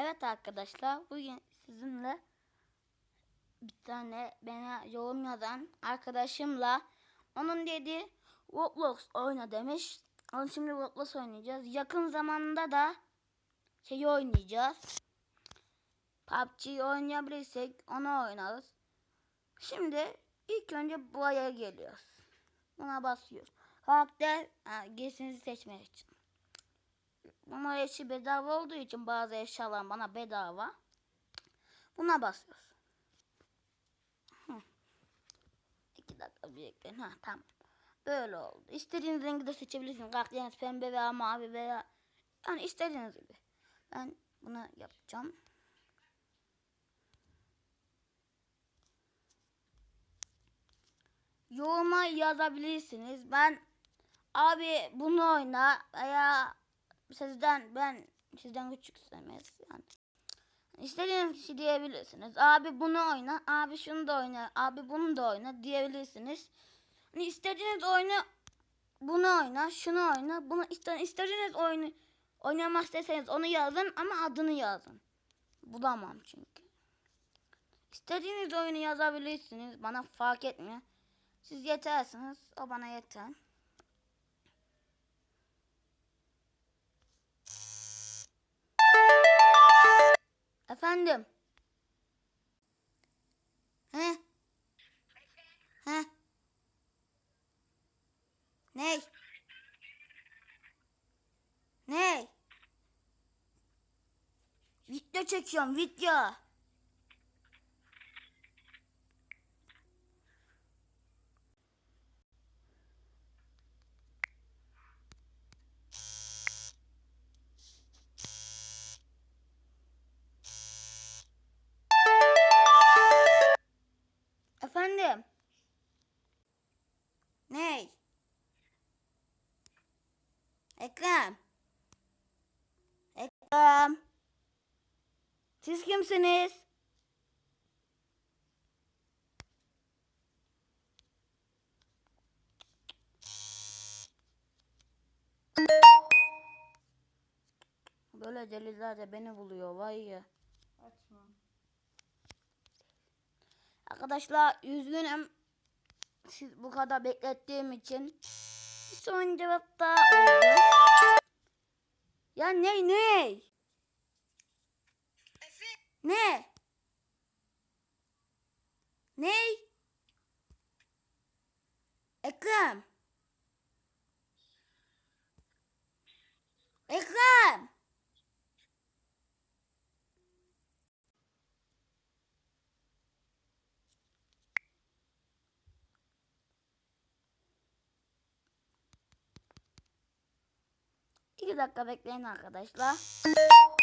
Evet arkadaşlar bugün sizinle bir tane bana yorum yazan arkadaşımla onun dediği Roblox oyna demiş. Onu şimdi Roblox oynayacağız. Yakın zamanda da şeyi oynayacağız. PUBG'yi oynayabilirsek onu oynarız. Şimdi ilk önce buraya geliyoruz. Buna basıyoruz. Karakter ha, seçmek için. Ama eşi bedava olduğu için bazı eşyalar bana bedava. Buna basıyoruz. Hı. İki dakika bekleyin. Ha tamam. Böyle oldu. İstediğiniz rengi de seçebilirsiniz. Karakteriniz pembe veya mavi veya yani istediğiniz gibi. Ben bunu yapacağım. Yoruma yazabilirsiniz. Ben abi bunu oyna veya sizden ben sizden küçükseniz yani istediğiniz kişi diyebilirsiniz. Abi bunu oyna, abi şunu da oyna, abi bunu da oyna diyebilirsiniz. Hani istediğiniz oyunu bunu oyna, şunu oyna, bunu iste, istediğiniz oyunu oynamak isterseniz onu yazın ama adını yazın. Bulamam çünkü. İstediğiniz oyunu yazabilirsiniz. Bana fark etmiyor. Siz yetersiniz. O bana yeter. Efendim. He? He? Ney? Ney? Video çekiyorum video. Ekrem. Ekrem. Siz kimsiniz? Böyle deliler de beni buluyor vay ya. Açma. Arkadaşlar üzgünüm. Siz bu kadar beklettiğim için. son cevap da oldu. Ya ney ney? Ne? 2 dakika bekleyin arkadaşlar.